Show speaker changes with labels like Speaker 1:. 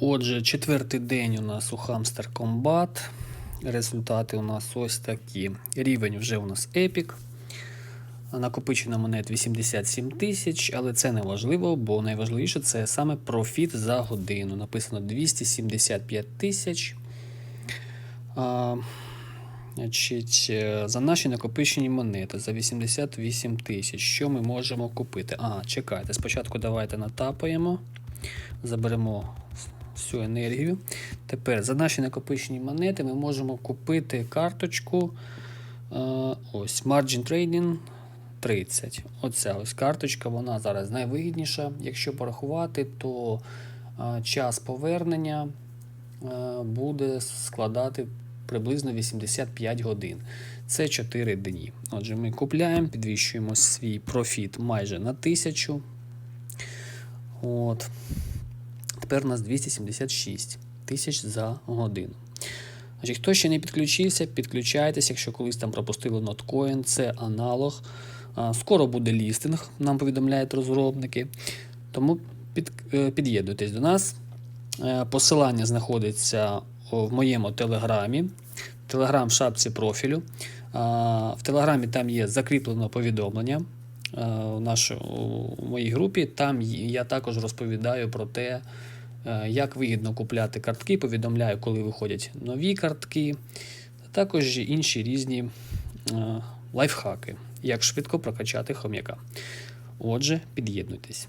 Speaker 1: Отже, четвертий день у нас у Hamster Combat. Результати у нас ось такі. Рівень вже у нас Epic. Накопичено монет 87 тисяч, але це не важливо, бо найважливіше це саме профіт за годину. Написано 275 тисяч. Значить, е, за наші накопичені монети за 88 тисяч. Що ми можемо купити? Ага, чекайте. Спочатку давайте натапаємо, заберемо всю енергію. Тепер за наші накопичені монети ми можемо купити карточку. е, Ось Margin Trading 30. Оця ось карточка, вона зараз найвигідніша. Якщо порахувати, то е, час повернення е, буде складати приблизно 85 годин. Це 4 дні. Отже, ми купляємо, підвищуємо свій профіт майже на 1000. От. Тепер у нас 276 тисяч за годину. Значить, хто ще не підключився, підключайтеся, якщо колись там пропустили ноткоін, це аналог. Скоро буде лістинг, нам повідомляють розробники. Тому під, е, під'єднуйтесь до нас. Е, Посилання знаходиться в моєму телеграмі, телеграм в шапці профілю. В телеграмі там є закріплено повідомлення е, у, нашій, у моїй групі. Там я також розповідаю про те, як вигідно купляти картки, повідомляю, коли виходять нові картки, а також інші різні е, лайфхаки, як швидко прокачати хом'яка. Отже, під'єднуйтесь.